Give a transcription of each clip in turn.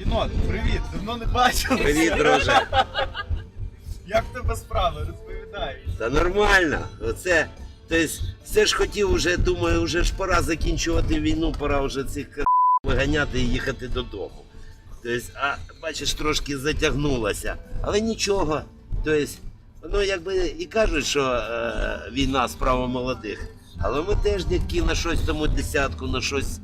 Єнот, привіт! Давно не бачили. Привіт, друже. Як в тебе справи? Розповідай. Та нормально. Оце, тобто, все ж хотів уже, думаю, вже ж пора закінчувати війну, пора вже цих к- виганяти і їхати додому. Тобто, а бачиш, трошки затягнулося. Але нічого. Тобто, ну якби і кажуть, що е, війна справа молодих. Але ми теж дядьки на щось тому десятку, на щось,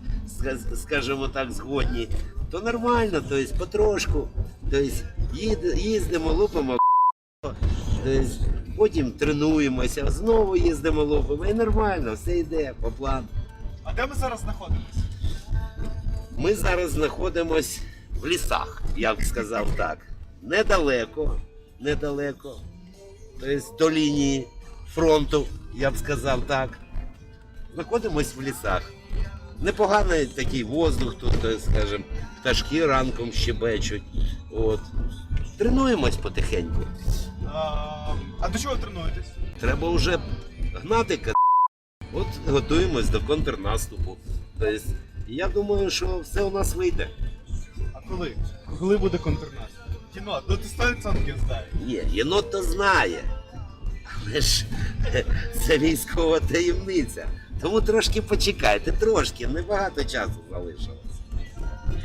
скажімо так, згодні. То нормально, тобто потрошку. Тобто, їд- їздимо, лупимо Десь потім тренуємося, знову їздимо лупимо і нормально, все йде по плану. А де ми зараз знаходимося? Ми зараз знаходимось в лісах, я б сказав так. Недалеко, недалеко. Тобто до лінії фронту, я б сказав так. Знаходимось в лісах. Непоганий такий воздух тут, то, скажімо, пташки ранком щебечуть. От. Тренуємось потихеньку. А, а до чого тренуєтесь? Треба вже гнати ка. От готуємось до контрнаступу. Тобто, я думаю, що все у нас вийде. А коли? Коли буде контрнаступ? Єнот, ну ти 100% знаєш. Ні, єнот то знає. Але ж це військова таємниця. Тому трошки почекайте, трошки, небагато часу залишилось.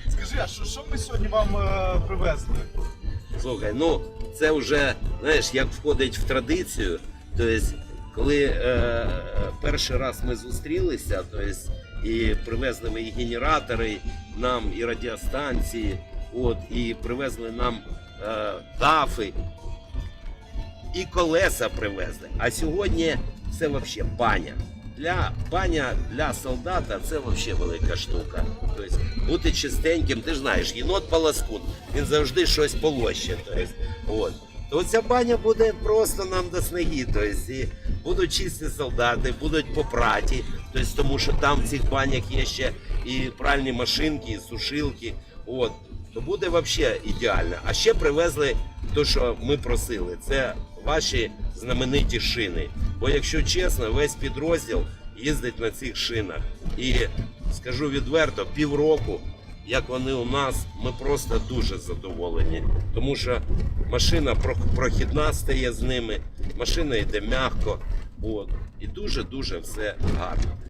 Скажи, а що, що ми сьогодні вам е, привезли? Слухай, ну це вже, знаєш, як входить в традицію. Тобто, коли е, перший раз ми зустрілися, тобто, і привезли ми і генератори нам, і радіостанції, от, і привезли нам е, дафи, і колеса привезли. А сьогодні це взагалі баня. Для баня для солдата це взагалі велика штука. Тобто бути чистеньким, ти ж знаєш, єнот паласкун, він завжди щось полоще. Тобто, от. То ця баня буде просто нам до снаги. Тобто, будуть чисті солдати, будуть попраті, тобто, тому що там в цих банях є ще і пральні машинки, і сушилки. От. То буде взагалі ідеально. А ще привезли те, що ми просили. Це ваші знамениті шини. Бо якщо чесно, весь підрозділ їздить на цих шинах. І скажу відверто, півроку, як вони у нас, ми просто дуже задоволені. Тому що машина про- прохідна стає з ними, машина йде м'яко. От. І дуже-дуже все гарно.